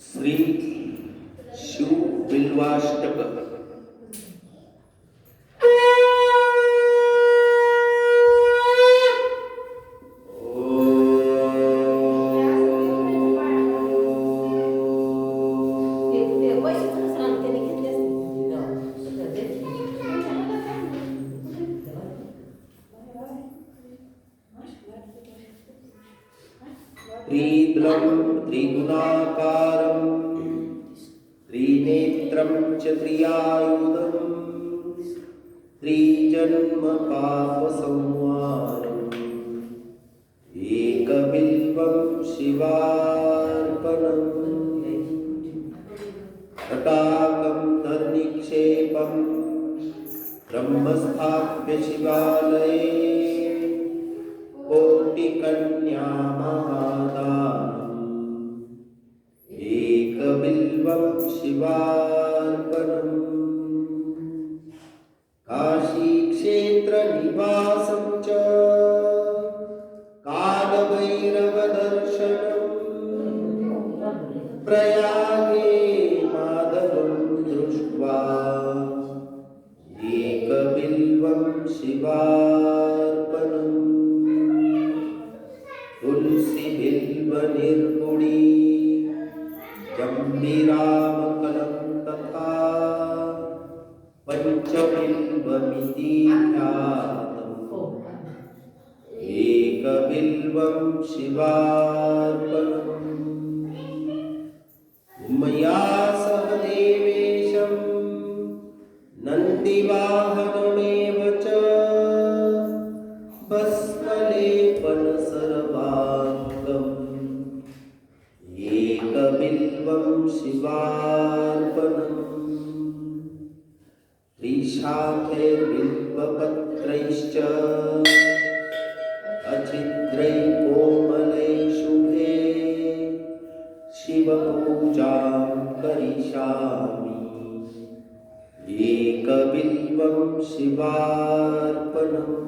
श्री शिव बिल्वाष्टक त्रिद्लं त्रिगुणाकारं त्रिनेत्रं च एकबिल्वं शिवार्पणम् ब्रह्मस्थाप्य शिवालये कोटिकन्या महादानम् काशीक्षेत्रनिवासं च कालभैरवदर्शनम् प्रयागे माधवं दृष्ट्वा एकबिल्वं शिवार्पणम्। तुलसीबिल्वनिर्गुणी जम्बिरामकलं तथा पञ्चबिल्वमिति ख्यातम् एकबिल्वं शिवार्पणम्। मया सह देवेशं नन्दिवाहनमेव च। भस्मलेपनसर्वाङ्गम्। एकबिल्वं शिवार्पणम्। त्रिशाखैर्बिल्वपत्रैश्च अचिद्रै शुभे। शिवपूजां करिष्यामि। एकबिल्वं शिवार्पणम्।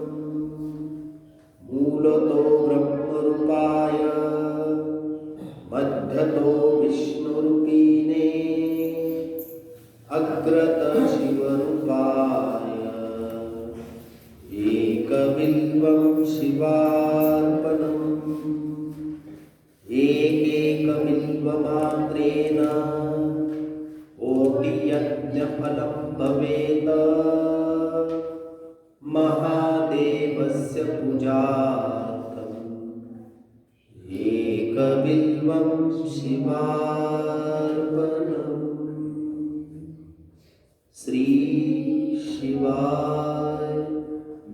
मूलतो ब्रह्मरूपाय। मध्यतो विष्णुरूपिणे। अग्रत एकबिल्वं शिवार्पणम्। एकैकबिल्वमात्रेण कोटि यज्ञफलं भवेत्। महादेवस्य पूजार्थम्। एकबिल्वं शिवार्पणम्। श्री शिवा